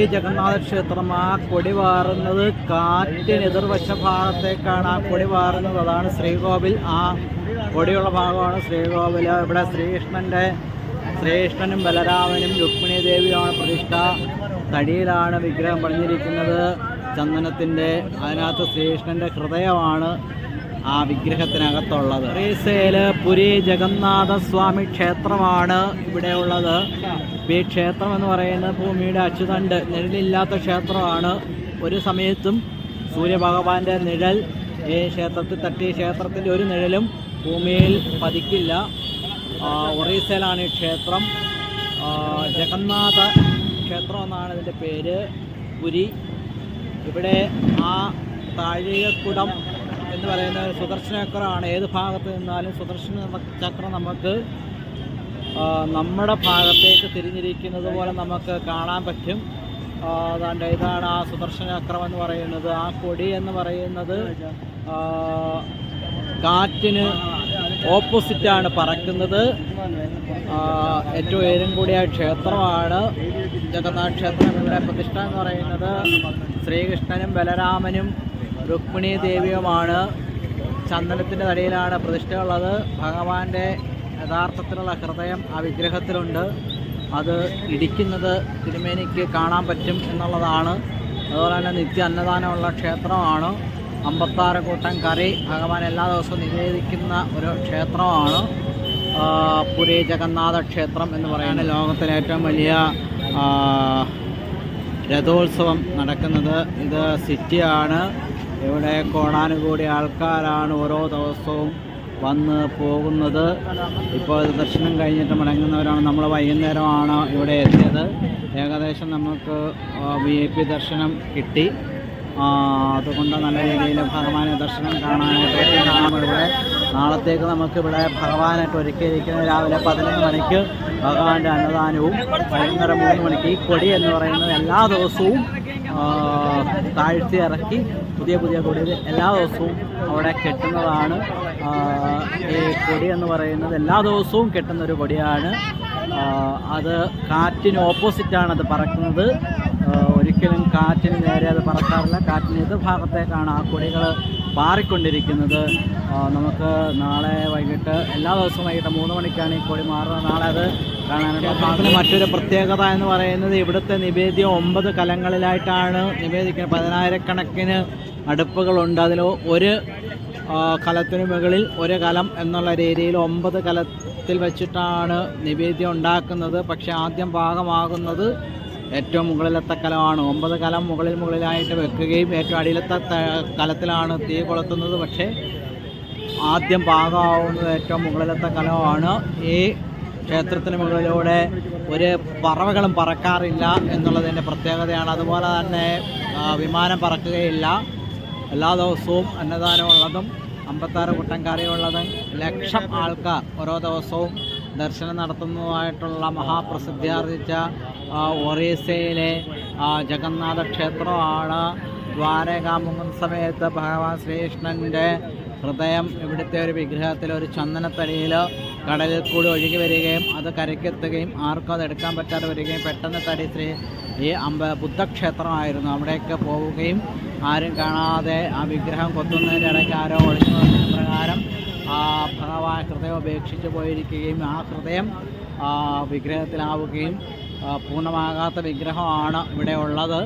ഈ ജഗന്നാഥ ക്ഷേത്രം ആ കൊടി വാറുന്നത് കാറ്റിന് എതിർവശ ഭാഗത്തേക്കാണ് ആ കൊടി വാറുന്നത് അതാണ് ശ്രീകോവിൽ. ആ കൊടിയുള്ള ഭാഗമാണ് ശ്രീകോവിൽ ഇവിടെ ശ്രീകൃഷ്ണന്റെ ശ്രീകൃഷ്ണനും ബലരാമനും രുക്മിണി ദേവിയുമാണ് പ്രതിഷ്ഠ. തടിയിലാണ് വിഗ്രഹം പണിഞ്ഞിരിക്കുന്നത്. ചന്ദനത്തിന്റെ അതിനകത്ത് ശ്രീകൃഷ്ണന്റെ ഹൃദയമാണ്. ആ വിഗ്രഹത്തിനകത്തുള്ളത്. ഒറീസയിൽ പുരി ജഗന്നാഥ സ്വാമി ക്ഷേത്രമാണ് ഇവിടെ ഉള്ളത്. ഈ ക്ഷേത്രം എന്ന് പറയുന്നത് ഭൂമിയുടെ അച്ചുതണ്ട് നിഴലില്ലാത്ത ക്ഷേത്രമാണ്. ഒരു സമയത്തും സൂര്യഭഗവാന്റെ നിഴൽ ഈ ക്ഷേത്രത്തിൽ തട്ടിയ ക്ഷേത്രത്തിന്റെ ഒരു നിഴലും ഭൂമിയിൽ പതിക്കില്ല. ഒറീസയിലാണ് ഈ ക്ഷേത്രം. ജഗന്നാഥ ക്ഷേത്രം എന്നാണ് ഇതിന്റെ പേര്. പുരി. ഇവിടെ ആ താഴികക്കുടം എന്ന് പറയുന്ന സുദർശനചക്രമാണ്. സുദർശന ചക്രമാണ് ഏത് ഭാഗത്ത് നിന്നാലും സുദർശന ചക്രം നമുക്ക് നമ്മുടെ ഭാഗത്തേക്ക് തിരിഞ്ഞിരിക്കുന്നത് പോലെ നമുക്ക് കാണാൻ പറ്റും. അതാണ്ട് ഇതാണ് ആ സുദർശന ചക്രം എന്ന് പറയുന്നത്. ആ കൊടി എന്ന് പറയുന്നത് കാറ്റിന് ഓപ്പോസിറ്റാണ് പറക്കുന്നത്. ഏറ്റവും ഉയരം കൂടിയ ക്ഷേത്രമാണ്. ജഗന്നാഥ ക്ഷേത്രം ഇവിടെ പ്രതിഷ്ഠ എന്ന് പറയുന്നത്. ശ്രീകൃഷ്ണനും ബലരാമനും രുക്മിണി ദേവിയുമാണ് ചന്ദനത്തിന്റെ തടിയിലാണ് പ്രതിഷ്ഠ ഉള്ളത് ഭഗവാന്റെ യഥാർത്ഥത്തിലുള്ള ഹൃദയം ആ വിഗ്രഹത്തിലുണ്ട്. അത് ഇടിക്കുന്നത് തിരുമേനിക്ക് കാണാൻ പറ്റും എന്നുള്ളതാണ്. അതുപോലെ തന്നെ നിത്യ അന്നദാനമുള്ള ക്ഷേത്രമാണ്. അമ്പത്താറ് കൂട്ടം കറി ഭഗവാൻ എല്ലാ ദിവസവും നിവേദിക്കുന്ന ഒരു ക്ഷേത്രമാണ്. പുരി ജഗന്നാഥ ക്ഷേത്രം എന്ന് പറയുന്നത്. ലോകത്തിലെ ഏറ്റവും വലിയ രഥോത്സവം നടക്കുന്നത്. ഇത് സിറ്റിയാണ്. ഇവിടെ കോടാനുകൂടി ആൾക്കാരാണ് ഓരോ ദിവസവും വന്ന് പോകുന്നത്. ഇപ്പോൾ ദർശനം കഴിഞ്ഞിട്ട് മടങ്ങുന്നവരാണ്. നമ്മൾ വൈകുന്നേരമാണ് ഇവിടെ എത്തിയത്. ഏകദേശം നമുക്ക് വി ഐ പി ദർശനം കിട്ടി. അതുകൊണ്ട് നല്ല രീതിയിൽ ഭഗവാനെ ദർശനം കാണാനായിട്ട് എത്തിയതാണ് ഇവിടെ. നാളത്തേക്ക് നമുക്കിവിടെ ഭഗവാനായിട്ട് ഒരുക്കിയിരിക്കുന്നത് രാവിലെ പതിനൊന്ന് മണിക്ക് ഭഗവാന്റെ അന്നദാനവും വൈകുന്നേരം മൂന്ന് മണിക്ക് ഈ കൊടി എന്ന് പറയുന്നത് എല്ലാ ദിവസവും താഴ്ത്തി ഇറക്കി പുതിയ പുതിയ കൊടി എല്ലാ ദിവസവും അവിടെ കെട്ടുന്നതാണ്. ഈ കൊടി എന്ന് പറയുന്നത് എല്ലാ ദിവസവും കെട്ടുന്നൊരു കൊടിയാണ്. അത് കാറ്റിന് ഓപ്പോസിറ്റാണ് അത് പറക്കുന്നത്. ഒരിക്കലും കാറ്റിന് നേരെ അത് പറക്കാറില്ല. കാറ്റിന് ഏത് ഭാഗത്തേക്കാണ് ആ കൊടികൾ പാറിക്കൊണ്ടിരിക്കുന്നത്. നമുക്ക് നാളെ വൈകിട്ട് എല്ലാ ദിവസവും വൈകിട്ട് മൂന്ന് മണിക്കാണ് ഈ കൊടി മാറുന്നത്. നാളെ അത് ക്ഷേത്രത്തിന് മറ്റൊരു പ്രത്യേകത എന്ന് പറയുന്നത് ഇവിടുത്തെ നിവേദ്യം ഒമ്പത് കലങ്ങളിലായിട്ടാണ് നിവേദിക്കുന്നത്. പതിനായിരക്കണക്കിന് അടുപ്പുകളുണ്ട്. അതിൽ ഒരു കലത്തിന് മുകളിൽ ഒരു കലം എന്നുള്ള രീതിയിൽ ഒമ്പത് കലത്തിൽ വെച്ചിട്ടാണ് നിവേദ്യം ഉണ്ടാക്കുന്നത്. പക്ഷേ ആദ്യം പാകമാകുന്നത് ഏറ്റവും മുകളിലത്തെ കലമാണ്. ഒമ്പത് കലം മുകളിൽ മുകളിലായിട്ട് വെക്കുകയും ഏറ്റവും അടിയിലത്തെ കലത്തിലാണ് തീ കൊളുത്തുന്നത്. പക്ഷേ ആദ്യം പാകമാവുന്നത് ഏറ്റവും മുകളിലത്തെ കലമാണ്. ഈ ക്ഷേത്രത്തിന് മുകളിലൂടെ ഒരു പറവകളും പറക്കാറില്ല എന്നുള്ളതിന്റെ പ്രത്യേകതയാണ്. അതുപോലെ തന്നെ വിമാനം പറക്കുകയില്ല. എല്ലാ ദിവസവും അന്നദാനമുള്ളതും അമ്പത്താറ് കുട്ടൻകാരിയുള്ളതും ലക്ഷം ആൾക്കാർ ഓരോ ദിവസവും ദർശനം നടത്തുന്നതുമായിട്ടുള്ള മഹാപ്രസിദ്ധിയാർജിച്ച ഒറീസയിലെ ജഗന്നാഥ ക്ഷേത്രമാണ്. ദ്വാരക മുങ്ങുന്ന സമയത്ത് ഭഗവാൻ ശ്രീകൃഷ്ണന്റെ ഹൃദയം ഇവിടുത്തെ ഒരു വിഗ്രഹത്തിൽ ഒരു ചന്ദനത്തടിയിൽ കടലിൽ കൂടി ഒഴുകി വരികയും അത് കരയ്ക്കെത്തുകയും ആർക്കും അത് എടുക്കാൻ പറ്റാതെ വരികയും പെട്ടെന്ന് തടി ശ്രീ ഈ അമ്പ ബുദ്ധക്ഷേത്രമായിരുന്നു. അവിടെയൊക്കെ പോവുകയും ആരും കാണാതെ ആ വിഗ്രഹം കൊത്തുന്നതിന്റെ ഇടയ്ക്ക് ആരോ ഒളിഞ്ഞു പ്രകാരം ആ ഭഗവാൻ ഹൃദയം ഉപേക്ഷിച്ച് പോയിരിക്കുകയും ആ ഹൃദയം വിഗ്രഹത്തിലാവുകയും പൂർണമാകാത്ത വിഗ്രഹമാണ് ഇവിടെ ഉള്ളത്.